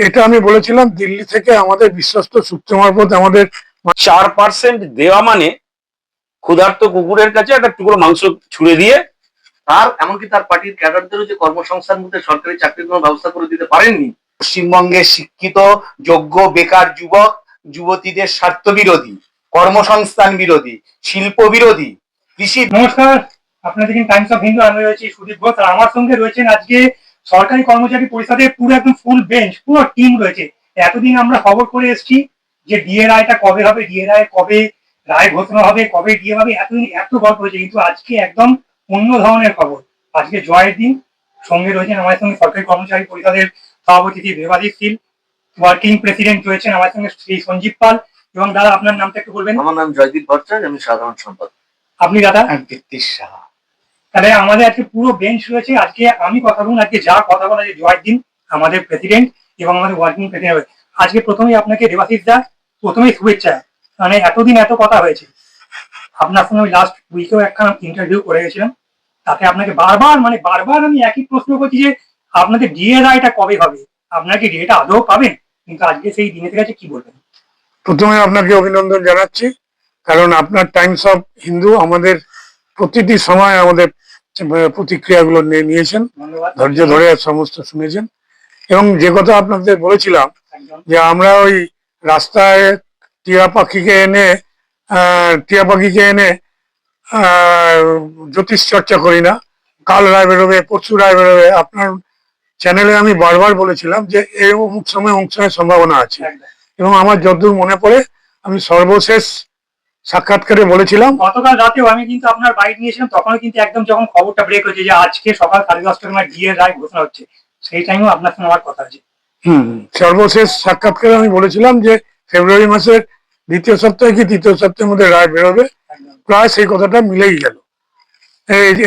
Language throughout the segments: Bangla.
এটা আমি বলেছিলাম দিল্লি থেকে আমাদের বিশ্বস্ত সূত্র মারফত আমাদের চার পার্সেন্ট দেওয়া মানে ক্ষুধার্ত কুকুরের কাছে একটা টুকরো মাংস ছুড়ে দিয়ে তার এমনকি তার পার্টির ক্যাডারদেরও যে কর্মসংস্থান মধ্যে সরকারি চাকরির কোনো ব্যবস্থা করে দিতে পারেননি। পশ্চিমবঙ্গে শিক্ষিত যোগ্য বেকার যুবক যুবতীদের স্বার্থ বিরোধী কর্মসংস্থান বিরোধী শিল্প বিরোধী কৃষি নমস্কার আপনাদের দেখেন টাইমস অফ হিন্দু আমি রয়েছি সুদীপ ঘোষ আর আমার সঙ্গে রয়েছেন আজকে সরকারি কর্মচারী পরিষদের পুরো একদম ফুল বেঞ্চ পুরো টিম রয়েছে। এতদিন আমরা খবর করে এসেছি যে ডিএ রায়টা কবে হবে ডিএ রায় কবে রায় ঘোষণা হবে কবে ডিএ হবে এতদিন এত গল্প হয়েছে কিন্তু আজকে একদম অন্য ধরনের খবর। আজকে জয়ের দিন সঙ্গে রয়েছেন আমার সঙ্গে সরকারি কর্মচারী পরিষদের সভাপতি শ্রী দেবাদিক শীল ওয়ার্কিং প্রেসিডেন্ট রয়েছেন আমার সঙ্গে শ্রী সঞ্জীব পাল এবং দাদা আপনার নামটা একটু বলবেন? আমার নাম জয়দীপ ভট্টাচার্য আমি সাধারণ সম্পাদক। আপনি দাদা? কীর্তিশ সাহা। তাহলে আমাদের আজকে পুরো বেঞ্চ রয়েছে। আজকে আমি কথা বলুন আজকে যা কথা বলা যে জয়ের দিন, আমাদের প্রেসিডেন্ট এবং আমাদের ওয়ার্কিং প্রেসিডেন্ট আজকে প্রথমেই আপনাকে দেবাশিস দা, প্রথমেই শুভেচ্ছা। মানে এতদিন এত কথা হয়েছে। আপনার সঙ্গে আমি লাস্ট উইকেও একখানা ইন্টারভিউ করে গেছিলাম। তাতে আপনাকে বারবার মানে বারবার আমি একই প্রশ্ন করছি যে, আপনাদের ডিএ রায়টা কবে হবে? আপনারা কি ডিএটা আদৌ পাবেন? কিন্তু আজকে সেই দিনে থেকে কি বলবেন? প্রথমে আপনাকে অভিনন্দন জানাচ্ছি। কারণ আপনার টাইমস অফ হিন্দু আমাদের প্রতিটি সময় আমাদের প্রতিক্রিয়াগুলো নিয়ে নিয়েছেন। ধৈর্য ধরে সমস্ত শুনেছেন। এবং যে কথা আপনাদের বলেছিলাম যে আমরা ওই রাস্তায় টিয়া পাখিকে এনে টিয়া পাখিকে এনে জ্যোতিষ চর্চা করি না। কাল রায় বেরোবে পরশু রায় বেরোবে। আপনার চ্যানেলে আমি বারবার বলেছিলাম যে এই অমুক সময় অমুক সময় সম্ভাবনা আছে। এবং আমার যতদূর মনে পড়ে আমি সর্বশেষ সাক্ষাৎকারে বলেছিলাম। গতকাল রাতেও আমি কিন্তু আপনার বাইক নিয়েছিলাম তখনও কিন্তু একদম যখন খবরটা ব্রেক হয়েছে যে আজকে সকাল সাড়ে দশটার সময় ডিএ রায় ঘোষণা হচ্ছে সেই টাইমেও আপনার সঙ্গে আমার কথা আছে হুম সর্বশেষ সাক্ষাৎকারে আমি বলেছিলাম যে ফেব্রুয়ারি মাসের দ্বিতীয় সপ্তাহে কি তৃতীয় সপ্তাহের মধ্যে রায় বেরোবে প্রায় সেই কথাটা মিলেই গেল।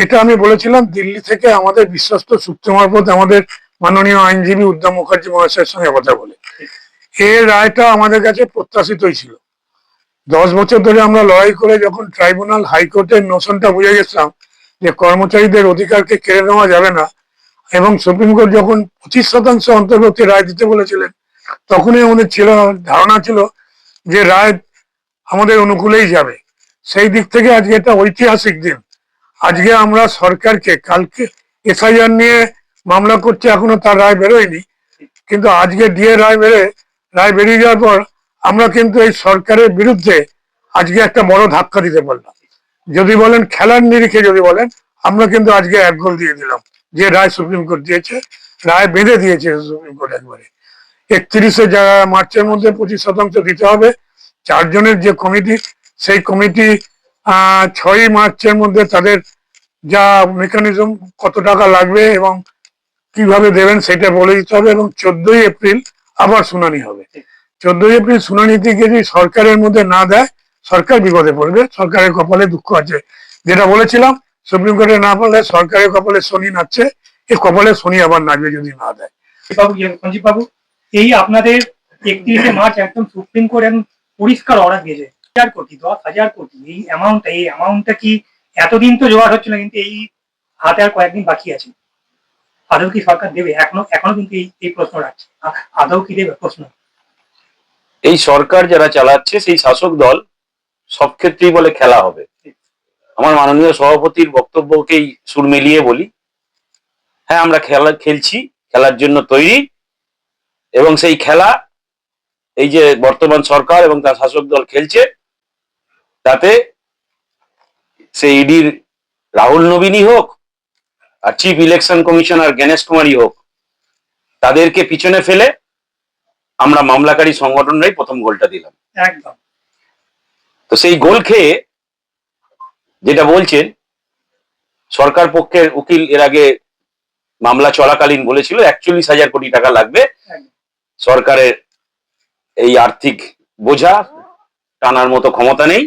এটা আমি বলেছিলাম দিল্লি থেকে আমাদের বিশ্বস্ত সূত্র মারফত আমাদের মাননীয় আইনজীবী উদ্যম মুখার্জি মহাশয়ের সঙ্গে কথা বলে। এর রায়টা আমাদের কাছে প্রত্যাশিতই ছিল। দশ বছর ধরে আমরা লড়াই করে যখন ট্রাইব্যুনাল হাইকোর্টের নোশনটা বুঝে গেছিলাম যে কর্মচারীদের অধিকারকে কেড়ে নেওয়া যাবে না, এবং সুপ্রিম কোর্ট যখন পঁচিশ শতাংশ অন্তর্বর্তী রায় দিতে বলেছিলেন, তখনই আমাদের ছিল, ধারণা ছিল যে রায় আমাদের অনুকূলেই যাবে। সেই দিক থেকে আজকে এটা ঐতিহাসিক দিন। আজকে আমরা সরকারকে, কালকে এসআইআর নিয়ে মামলা করছে এখনও, তার রায় বেরোয়নি। কিন্তু আজকে ডিএ রায় বেড়ে রায় বেরিয়ে যাওয়ার পর আমরা কিন্তু এই সরকারের বিরুদ্ধে আজকে একটা বড় ধাক্কা দিতে পারলাম। যদি বলেন, খেলার নিরিখে যদি বলেন, আমরা কিন্তু আজকে এক গোল দিয়ে দিলাম। যে রায় সুপ্রিম কোর্ট দিয়েছে, রায় বেঁধে দিয়েছে সুপ্রিম কোর্ট একবারে। একত্রিশে মার্চের মধ্যে পঁচিশ শতাংশ দিতে হবে। চারজনের যে কমিটি, সেই কমিটি ছয়ই মার্চের মধ্যে তাদের যা মেকানিজম কত টাকা লাগবে এবং কীভাবে দেবেন সেটা বলে দিতে হবে এবং চোদ্দই এপ্রিল আবার শুনানি হবে। চোদ্দই এপ্রিল শুনানি থেকে যদি সরকারের মধ্যে না দেয়, সরকার বিপদে পড়বে, সরকারের কপালে দুঃখ আছে। যেটা বলেছিলাম, সুপ্রিম কোর্টে না পারলে সরকারের কপালে শনি নাচছে, এ কপালে শনি আবার নাচবে যদি না দেয়। বাবু সঞ্জীব বাবু, এই আপনাদের একত্রিশে মার্চ একদম সুপ্রিম কোর্ট একদম পরিষ্কার অর্ডার দিয়েছে। হাজার কোটি, দশ হাজার কোটি, এই অ্যামাউন্টটা এই অ্যামাউন্টটা কি এতদিন তো জোগাড় হচ্ছে না কিন্তু এই হাতে আর কয়েকদিন বাকি আছে। আদৌ কি সরকার দেবে? এখনও এখনও কিন্তু এই এই প্রশ্ন রাখছে। আদৌ কি দেবে প্রশ্ন? এই সরকার যারা চালাচ্ছে, সেই শাসক দল সব ক্ষেত্রেই বলে খেলা হবে। আমার মাননীয় সভাপতির বক্তব্যকেই সুর মিলিয়ে বলি। হ্যাঁ আমরা খেলা খেলছি, খেলার জন্য তৈরি এবং সেই খেলা, এই যে বর্তমান সরকার এবং তার শাসক দল খেলছে, তাতে সেই ইডির রাহুল নবীনই হোক আর চিফ ইলেকশন কমিশনার গণেশ কুমারই হোক, তাদেরকে পিছনে ফেলে আমরা মামলাকারী সংগঠনরাই প্রথম গোলটা দিলাম। একদম। তো সেই গোল খেয়ে যেটা বলছেন সরকার পক্ষের উকিল এর আগে মামলা চলাকালীন বলেছিল একচল্লিশ হাজার কোটি টাকা লাগবে। সরকারের এই আর্থিক বোঝা টানার মতো ক্ষমতা নেই।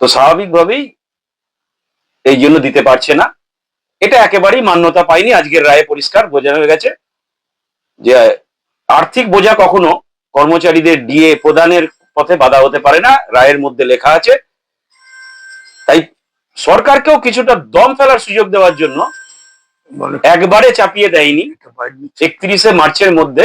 তো স্বাভাবিকভাবেই এই জন্য দিতে পারছে না। এটা একেবারেই মান্যতা পায়নি। আজকের রায়ে পরিষ্কার বোঝানো হয়ে গেছে যে আর্থিক বোঝা কখনো কর্মচারীদের ডিএ প্রদানের পথে বাধা হতে পারে না রায়ের মধ্যে লেখা আছে। তাই সরকারকেও কিছুটা দম ফেলার সুযোগ দেওয়ার জন্য একবারে চাপিয়ে দেয়নি। একত্রিশে মার্চের মধ্যে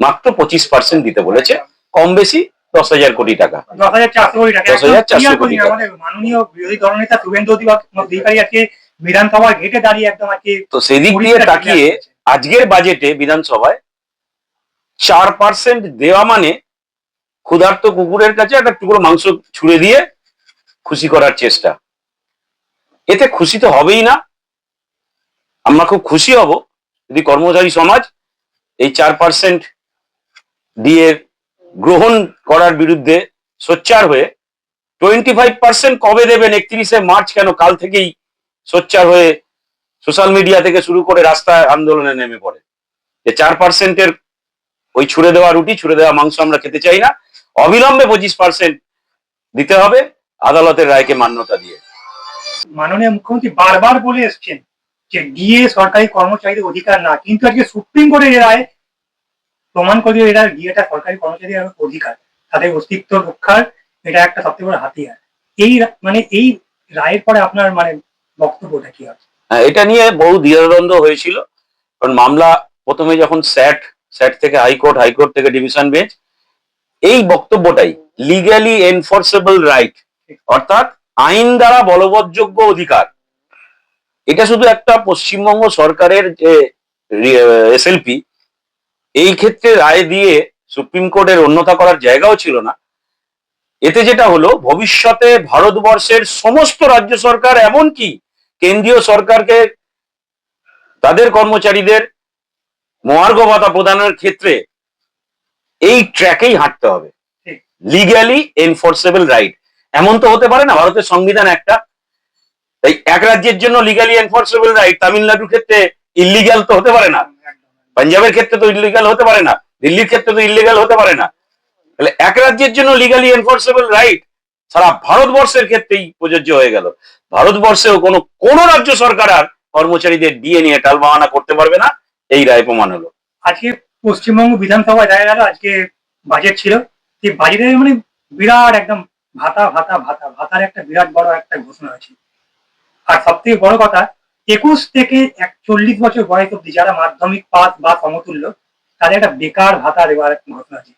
মাত্র পঁচিশ পার্সেন্ট দিতে বলেছে। কম বেশি দশ হাজার কোটি টাকা। দশ হাজার চারশো কোটি টাকা। 10,400 একদম clear কোটি টাকা। আমাদের মাননীয় বিরোধী দলনেতা শুভেন্দু অধিবা- অধিকারী আজকে বিধানসভার গেটে দাঁড়িয়ে একদম আজকে তো সেদিক দিয়ে তাকিয়ে আজকের বাজেটে বিধানসভায় চার পার্সেন্ট দেওয়া মানে ক্ষুধার্ত কুকুরের কাছে একটা টুকরো মাংস ছুড়ে দিয়ে খুশি করার চেষ্টা। এতে খুশি তো হবেই না। আমরা খুব খুশি হব যদি কর্মচারী সমাজ এই চার পার্সেন্ট দিয়ে গ্রহণ করার বিরুদ্ধে সোচ্চার হয়ে টোয়েন্টি ফাইভ পার্সেন্ট কবে দেবেন, একত্রিশে মার্চ কেন? কাল থেকেই সোচ্চার হয়ে সোশ্যাল মিডিয়া থেকে শুরু করে রাস্তায় আন্দোলনে নেমে পড়ে। যে চার পার্সেন্টের ওই ছুড়ে দেওয়া রুটি ছুড়ে দেওয়া মাংস আমরা খেতে চাই না। অবিলম্বে পঁচিশ পার্সেন্ট দিতে হবে আদালতের রায়কে মান্যতা দিয়ে। মাননীয় মুখ্যমন্ত্রী বারবার বলে এসছেন যে ডিএ সরকারি কর্মচারীদের অধিকার না কিন্তু আজকে সুপ্রিম কোর্টের রায় প্রমাণ করে এরা ডিএটা সরকারি কর্মচারীদের অধিকার তাদের অস্তিত্ব রক্ষার এটা একটা সবথেকে বড় হাতিয়ার। এই মানে এই রায়ের পরে আপনার মানে বক্তব্যটা কি হবে হ্যাঁ, এটা নিয়ে বহু দ্বিধাদ্বন্দ্ব হয়েছিল কারণ মামলা প্রথমে যখন স্যাট স্যাট থেকে হাইকোর্ট হাইকোর্ট থেকে ডিভিশন বেঞ্চ, এই বক্তব্যটাই লিগ্যালি এনফোর্সেবল রাইট অর্থাৎ আইন দ্বারা বলবৎযোগ্য অধিকার। এটা শুধু একটা পশ্চিমবঙ্গ সরকারের যে এসএলপি এই ক্ষেত্রে রায় দিয়ে সুপ্রিম কোর্টের অন্যথা করার জায়গাও ছিল না। এতে যেটা হলো, ভবিষ্যতে ভারতবর্ষের সমস্ত রাজ্য সরকার, এমনকি কেন্দ্রীয় সরকারকে তাদের কর্মচারীদের মহার্ঘ ভাতা প্রদানের ক্ষেত্রে এই ট্র্যাকেই হাঁটতে হবে। লিগ্যালি এনফোর্সেবল রাইট এমন তো হতে পারে না ভারতের সংবিধান একটা। তাই এক রাজ্যের জন্য লিগ্যালি এনফোর্সেবল রাইট তামিলনাড়ুর ক্ষেত্রে ইলিগ্যাল তো হতে পারে না। পাঞ্জাবের ক্ষেত্রে তো ইলিগাল হতে পারে না। দিল্লির ক্ষেত্রে তো ইলিগাল হতে পারে না। তাহলে এক রাজ্যের জন্য লিগালি এনফোর্সেবল রাইট সারা ভারতবর্ষের ক্ষেত্রেই প্রযোজ্য হয়ে গেল। ভারতবর্ষেও কোনো কোন রাজ্য সরকার আর কর্মচারীদের দিয়ে নিয়ে টালবাহানা করতে পারবে না। এই রায় প্রমাণ হলো। আজকে পশ্চিমবঙ্গ বিধানসভায় দেখা গেল, আজকে বাজেট ছিল। এই বাজেটের মানে বিরাট একদম ভাতা ভাতা ভাতা, ভাতার একটা বিরাট বড় একটা ঘোষণা হয়েছে। আর সব থেকে বড় কথা, একুশ থেকে একচল্লিশ বছর বয়স অব্দি যারা মাধ্যমিক পাস বা সমতুল্য, তাদের একটা বেকার ভাতা দেওয়ার একটা ঘোষণা আছে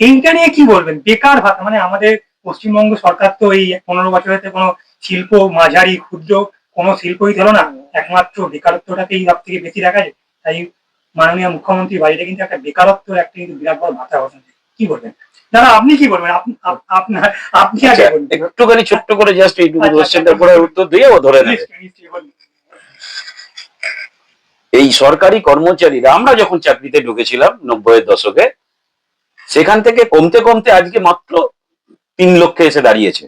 এইটা নিয়ে কি বলবেন? বেকার ভাতা মানে আমাদের পশ্চিমবঙ্গ সরকার তো এই পনেরো বছরেতে কোনো শিল্প, মাঝারি, ক্ষুদ্র কোনো শিল্পই দিল না। একমাত্র বেকারত্বটাকেই সব থেকে বেশি দেখা যায়। তাই মাননীয় মুখ্যমন্ত্রী বাড়িতে কিন্তু একটা বেকারত্বের একটা কিন্তু বিরাট বড় ভাতা ঘোষণা কি বলবেন? দাদা আপনি কি বলবেন? আপনার আপনি আগে বলুন। একটুখানি ছোট্ট করে জাস্ট এইটুকু কোশ্চেনটার। পরে উত্তর দিয়ে ও ধরে নেবে। নিশ্চয়ই, নিশ্চয়ই বলুন। এই সরকারি কর্মচারীরা আমরা যখন চাকরিতে ঢুকেছিলাম নব্বইয়ের দশকে সেখান থেকে কমতে কমতে আজকে মাত্র তিন লক্ষে এসে দাঁড়িয়েছে।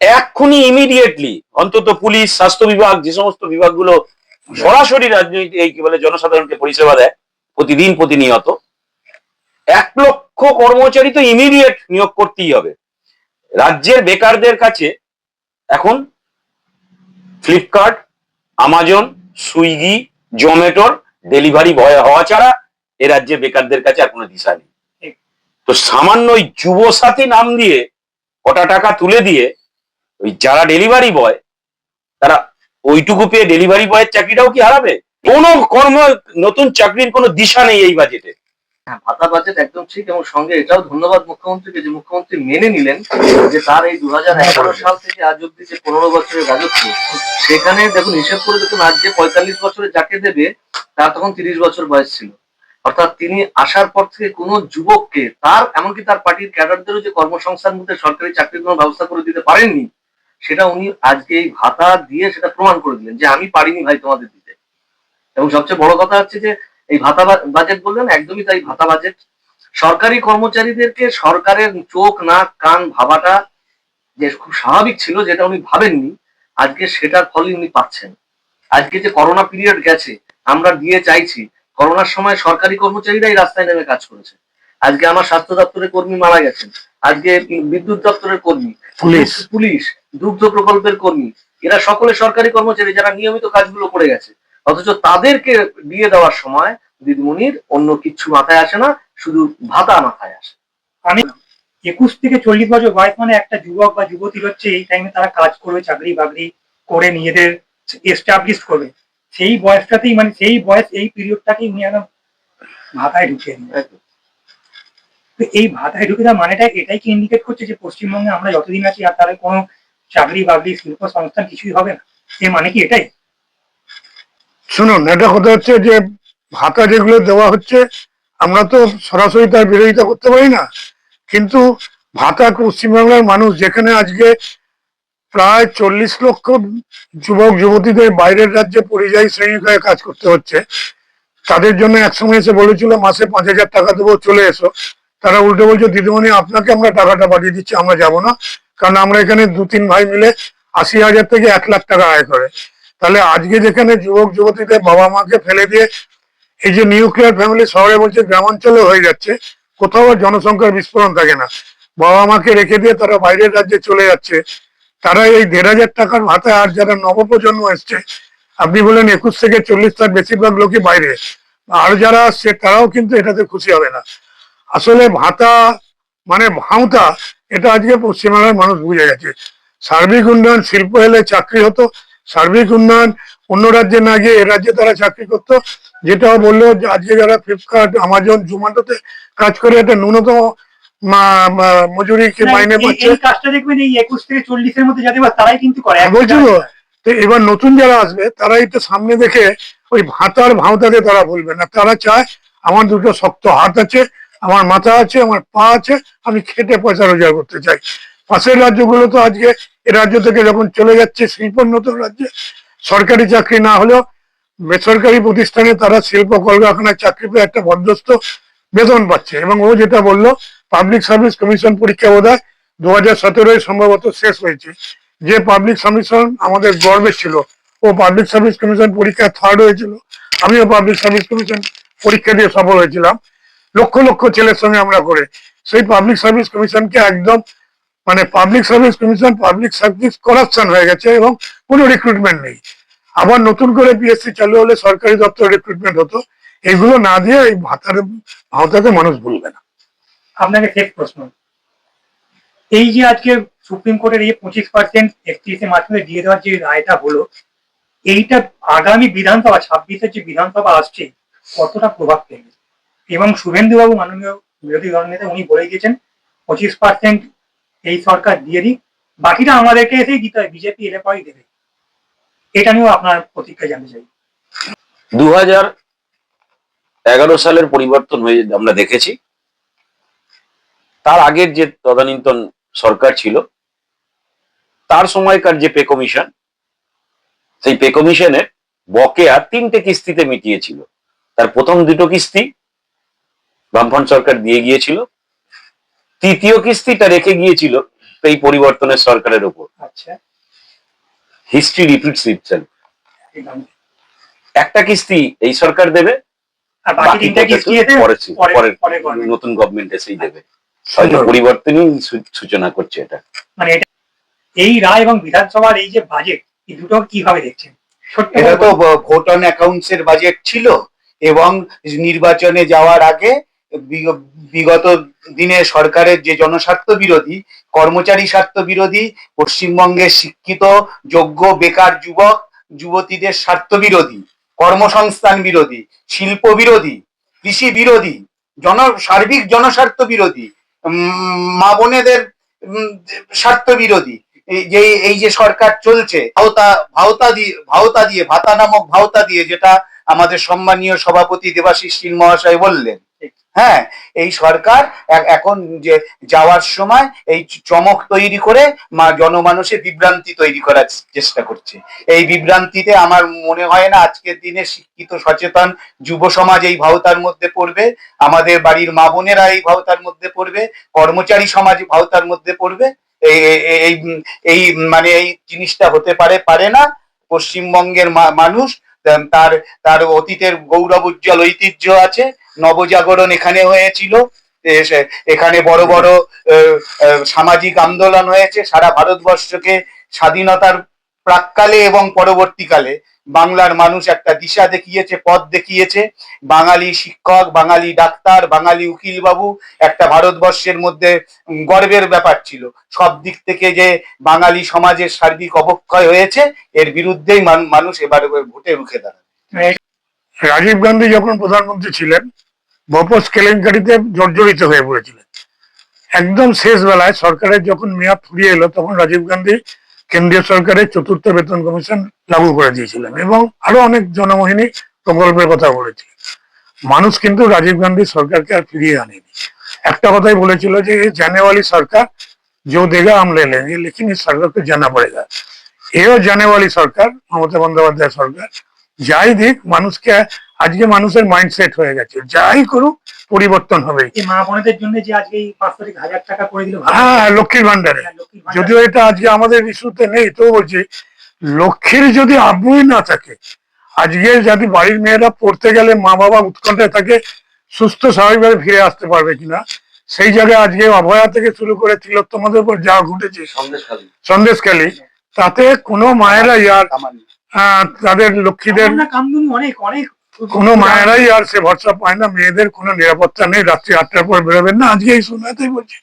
এক্ষুনি ইমিডিয়েটলি অন্তত পুলিশ স্বাস্থ্য বিভাগ যে সমস্ত বিভাগগুলো সরাসরি রাজনৈতিক এই কি বলে, জনসাধারণকে পরিষেবা দেয়, প্রতিদিন প্রতিনিয়ত এক লক্ষ কর্মচারী তো ইমিডিয়েট নিয়োগ করতেই হবে রাজ্যের বেকারদের কাছে এখন ফ্লিপকার্ট আমাজন সুইগি জোম্যাটোর ডেলিভারি বয় হওয়া ছাড়া এ রাজ্যে বেকারদের কাছে আর কোনো দিশা নেই। তো সামান্য ওই যুব সাথী নাম দিয়ে কটা টাকা তুলে দিয়ে ওই যারা ডেলিভারি বয় তারা ওইটুকু পেয়ে ডেলিভারি বয়ের চাকরিটাও কি হারাবে? কোনো কর্ম নতুন চাকরির কোনো দিশা নেই এই বাজেটে হ্যাঁ, ভাতা বাজেট একদম ঠিক এবং সঙ্গে এটাও ধন্যবাদ মুখ্যমন্ত্রীকে যে মুখ্যমন্ত্রী মেনে নিলেন যে তার এই দু সাল থেকে আজ অব্দি যে পনেরো বছরের রাজত্ব সেখানে দেখুন হিসেব করে দেখুন আজ যে পঁয়তাল্লিশ বছরে যাকে দেবে তার তখন তিরিশ বছর বয়স ছিল। অর্থাৎ তিনি আসার পর থেকে কোনো যুবককে তার এমনকি তার পার্টির ক্যাডারদেরও যে কর্মসংস্থান মধ্যে সরকারি চাকরির কোনো ব্যবস্থা করে দিতে পারেননি সেটা উনি আজকে এই ভাতা দিয়ে সেটা প্রমাণ করে দিলেন যে আমি পারিনি ভাই তোমাদের দিতে। এবং সবচেয়ে বড় কথা হচ্ছে যে এই ভাতা বাজেট বললেন, একদমই তাই, ভাতা বাজেট সরকারি কর্মচারীদেরকে সরকারের চোখ, নাক, কান ভাবাটা যে খুব স্বাভাবিক ছিল, যেটা উনি ভাবেননি, আজকে সেটার ফলই উনি পাচ্ছেন। আজকে যে করোনা পিরিয়ড গেছে, আমরা দিয়ে চাইছি, করোনার সময় সরকারি কর্মচারীরাই রাস্তায় নেমে কাজ করেছে। আজকে আমার স্বাস্থ্য দপ্তরের কর্মী মারা গেছেন। আজকে বিদ্যুৎ দপ্তরের কর্মী পুলিশ। পুলিশ দুগ্ধ প্রকল্পের কর্মী এরা সকলে সরকারি কর্মচারী যারা নিয়মিত কাজগুলো করে গেছে। অথচ তাদেরকে দিয়ে দেওয়ার সময় দিদিমণির অন্য কিচ্ছু মাথায় আসে না শুধু ভাতা মাথায় আসে। আমি একুশ থেকে চল্লিশ বছর বয়স মানে একটা যুবক বা যুবতী হচ্ছে এই টাইমে তারা কাজ করবে চাকরি বাকরি করে নিজেদের এস্টাবলিশ করবে। সেই বয়সটাতেই মানে সেই বয়স এই পিরিয়ডটাকেই উনি একদম ভাতায় ঢুকিয়ে দিন তো এই ভাতায় ঢুকে দেওয়ার মানেটা এটাই কি ইন্ডিকেট করছে যে পশ্চিমবঙ্গে আমরা যতদিন আছি আর তার কোনো চাকরি বাকরি, শিল্প সংস্থান কিছুই হবে না? এর মানে কি এটাই? শুনুন, এটা কথা হচ্ছে যে ভাতা যেগুলো দেওয়া হচ্ছে, আমরা তো সরাসরি তার বিরোধিতা করতে পারি না। কিন্তু ভাতা পশ্চিমবাংলার মানুষ যেখানে আজকে প্রায় চল্লিশ লক্ষ যুবক, যুবতীদের বাইরের রাজ্যে পরিযায়ী শ্রেণির হয়ে কাজ করতে হচ্ছে। তাদের জন্য একসময় এসে বলেছিল, মাসে পাঁচ হাজার টাকা দেবো, চলে এসো। তারা উল্টো বলছে, দিদিমণি, আপনাকে আমরা টাকাটা পাঠিয়ে দিচ্ছি, আমরা যাব না। কারণ আমরা এখানে দু তিন ভাই মিলে আশি হাজার থেকে এক লাখ টাকা আয় করে। তাহলে আজকে যেখানে যুবক, যুবতীদের বাবা মাকে ফেলে দিয়ে এই যে নিউক্লিয়ার ফ্যামিলি শহরে বলছে, গ্রামাঞ্চলে হয়ে যাচ্ছে, কোথাও জনসংখ্যার বিস্ফোরণ থাকে না। বাবা মাকে রেখে দিয়ে তারা বাইরের রাজ্যে চলে যাচ্ছে। তারা এই দেড় হাজার টাকার ভাতায় আর যারা নবপ্রজন্ম এসছে, আপনি বলেন একুশ থেকে চল্লিশ তার বেশিরভাগ লোকই বাইরে। আর যারা আসছে, তারাও কিন্তু এটাতে খুশি হবে না। আসলে ভাতা মানে ভাঁওতা এটা আজকে পশ্চিমবাংলার মানুষ বুঝে গেছে। সার্বিক উন্নয়ন শিল্প এলে চাকরি হতো। সার্বিক উন্নয়ন অন্য রাজ্যে না গিয়ে এ রাজ্যে তারা চাকরি করতো। যেটা বলল আজকে যারা ফ্লিপকার্ট আমাজন জোম্যাটোতে কাজ করে একটা ন্যূনতম মজুরি মাইনে পাচ্ছে এই কাজটা দেখবেন এই একুশ থেকে চল্লিশের মধ্যে যাদের বা তারাই কিন্তু করে। হ্যাঁ, বলছি তো তো এবার নতুন যারা আসবে তারা এটা সামনে দেখে ওই ভাতার ভাঁওতাকে তারা বলবে না। তারা চায় আমার দুটো শক্ত হাত আছে আমার মাথা আছে, আমার পা আছে, আমি খেটে পয়সা রোজগার করতে চাই। পাশের রাজ্যগুলো তো আজকে এ রাজ্য থেকে যখন চলে যাচ্ছে, শিল্পোন্নত রাজ্যে, সরকারি চাকরি না হলেও বেসরকারি প্রতিষ্ঠানে তারা শিল্প কলকারখানায় চাকরি পেয়ে একটা বরদস্ত বেতন পাচ্ছে। এবং ও যেটা বলল পাবলিক সার্ভিস কমিশন পরীক্ষা বোধ হয় দু হাজার সতেরোয় সম্ভবত শেষ হয়েছে। যে পাবলিক কমিশন আমাদের গর্বের ছিল, ও পাবলিক সার্ভিস কমিশন পরীক্ষায় থার্ড হয়েছিল। আমিও পাবলিক সার্ভিস কমিশন পরীক্ষা দিয়ে সফল হয়েছিলাম। লক্ষ লক্ষ ছেলের সঙ্গে আমরা করে। সেই পাবলিক সার্ভিস কমিশনকে একদম মানে public service commission public service corruption হয়ে গেছে এবং কোনো রিক্রুটমেন্ট নেই। আবার নতুন করে বিএসসি চালু হলে সরকারি দপ্তর রিক্রুটমেন্ট হতো। এগুলো না দিয়ে এই ভাতার ভাতাতে মানুষ ভুলবে না। আপনাকে শেষ প্রশ্ন। এই যে আজকে সুপ্রিম কোর্টের এই পঁচিশ পার্সেন্ট একত্রিশে মাধ্যমে দিয়ে দেওয়ার যে রায়টা হলো, এইটা আগামী বিধানসভা, ছাব্বিশের যে বিধানসভা আসছে, কতটা প্রভাব ফেলবে? এবং শুভেন্দুবাবু মাননীয় বিরোধী দল নেতা, উনি বলে দিয়েছেন পঁচিশ পার্সেন্ট এই সরকার দিয়ে দিক, বাকিটা আমাদেরকে এসেই দিতে হয়, বিজেপি এলে পরেই দেবে। এটা নিয়েও আপনার প্রতিক্রিয়া জানতে চাই। দু এগারো সালের পরিবর্তন হয়ে আমরা দেখেছি। তার আগের যে তদানীন্তন সরকার ছিল, তার সময়কার যে পে কমিশন, সেই পে কমিশনের বকেয়া তিনটে কিস্তিতে মিটিয়েছিল। তার প্রথম দুটো কিস্তি বামফ্রন্ট সরকার দিয়ে গিয়েছিল। তৃতীয় কিস্তিটা রেখে গিয়েছিল এই পরিবর্তনের সরকারের উপর আচ্ছা। হিস্ট্রি রিপিটস ইটসেলফ একটা কিস্তি এই সরকার দেবে আর বাকি বাকি তিনটা কিস্তি এসে পরে পরে পরে পরে করবে। নতুন গভর্নমেন্ট এসেই দেবে। হয়তো পরিবর্তনই সূচনা করছে এটা। মানে এটা এই রায় এবং বিধানসভার এই যে বাজেট এই দুটো কীভাবে দেখছেন? এটা তো ভোট অন অ্যাকাউন্টস এর বাজেট ছিল এবং নির্বাচনে যাওয়ার আগে বিগত দিনে সরকারের যে জনস্বার্থ বিরোধী, কর্মচারী স্বার্থ বিরোধী, পশ্চিমবঙ্গের শিক্ষিত, যোগ্য, বেকার যুবক, যুবতীদের স্বার্থ বিরোধী, কর্মসংস্থান বিরোধী, শিল্প বিরোধী, কৃষি বিরোধী, জন সার্বিক জনস্বার্থ বিরোধী মা বোনেদের স্বার্থ বিরোধী যে, এই যে সরকার চলছে, ভাওতা ভাওতা দিয়ে ভাওতা দিয়ে, ভাতা নামক ভাওতা দিয়ে যেটা আমাদের সম্মানীয় সভাপতি দেবাশিস শীল মহাশয় বললেন হ্যাঁ এই সরকার এখন যে যাওয়ার সময় এই চমক তৈরি করে মা জনমানসে বিভ্রান্তি তৈরি করার চেষ্টা করছে। এই বিভ্রান্তিতে আমার মনে হয় না আজকের দিনে শিক্ষিত সচেতন যুব সমাজ এই ভাওতার মধ্যে পড়বে। আমাদের বাড়ির মা বোনেরা এই ভাওতার মধ্যে পড়বে। কর্মচারী সমাজ ভাওতার মধ্যে পড়বে। এই এই- মানে এই জিনিসটা হতে পারে পারে না। পশ্চিমবঙ্গের মানুষ তার তার অতীতের গৌরব, উজ্জ্বল ঐতিহ্য আছে। নবজাগরণ এখানে হয়েছিল। এখানে বড় বড় সামাজিক আন্দোলন হয়েছে। সারা ভারতবর্ষকে স্বাধীনতার প্রাককালে এবং পরবর্তীকালে বাংলার মানুষ একটা দিশা দেখিয়েছে, পথ দেখিয়েছে। বাঙালি শিক্ষক, বাঙালি ডাক্তার, বাঙালি উকিল বাবু একটা ভারতবর্ষের মধ্যে গর্বের ব্যাপার ছিল। সব দিক থেকে যে বাঙালি সমাজের সার্বিক অবক্ষয় হয়েছে, এর বিরুদ্ধেই মানুষ এবার ভোটে রুখে দাঁড়ায়। রাজীব গান্ধী যখন প্রধানমন্ত্রী ছিলেন, বপস কেলেঙ্কারিতে জর্জরিত হয়ে পড়েছিলেন। একদম শেষ বেলায় সরকারের যখন মেয়াদ ফুরিয়ে এলো, তখন রাজীব গান্ধী কেন্দ্রীয় সরকারের চতুর্থ বেতন কমিশন লাগু করে দিয়েছিলেন এবং আরো অনেক জনমোহিনী প্রকল্পের কথা বলেছিলেন মানুষ কিন্তু রাজীব গান্ধী সরকারকে আর ফিরিয়ে আনেনি একটা কথাই বলেছিল যে ये जाने वाली सरकार जो देगा हम ले लेंगे लेकिन इस सरकार को जाना पड़ेगा এও জানে वाली সরকার মমতা বন্দ্যোপাধ্যায় সরকার যাই দিক মানুষকে আজকে মানুষের মাইন্ডসেট হয়ে গেছে। যাই করুক পরিবর্তন হবে। মা বোনেদের জন্য যে আজকে এই পাঁচশো হাজার টাকা করে দিল হ্যাঁ লক্ষ্মীর ভান্ডারে যদিও এটা আজকে আমাদের ইস্যুতে নেই তো বলছি লক্ষ্মীর যদি আগ্রহী না থাকে আজকে যদি বাড়ির মেয়েরা পড়তে গেলে মা বাবা উৎকণ্ঠায় থাকে সুস্থ স্বাভাবিকভাবে ফিরে আসতে পারবে কিনা সেই জায়গায় আজকে অভয়া থেকে শুরু করে তিলোত্তমাদের উপর যা ঘটেছে সন্দেশখালী। সন্দেশখালী তাতে কোনো মায়েরা আহ, তাদের লক্ষ্মীদের অনেক অনেক কোনো মায়েরাই আর সে ভরসা পায় না মেয়েদের কোনো নিরাপত্তা নেই রাত্রি আটটার পর বেরোবেন না আজকে এই শোনাতেই বলছি।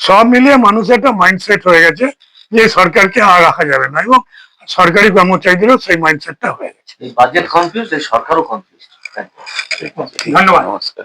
সব মিলিয়ে মানুষের একটা মাইন্ডসেট হয়ে গেছে যে সরকারকে আর রাখা যাবে না এবং সরকারি কর্মচারীদেরও সেই মাইন্ডসেটটা হয়ে গেছে। বাজেট কনফিউজ সরকারও কনফিউজ ধন্যবাদ। নমস্কার।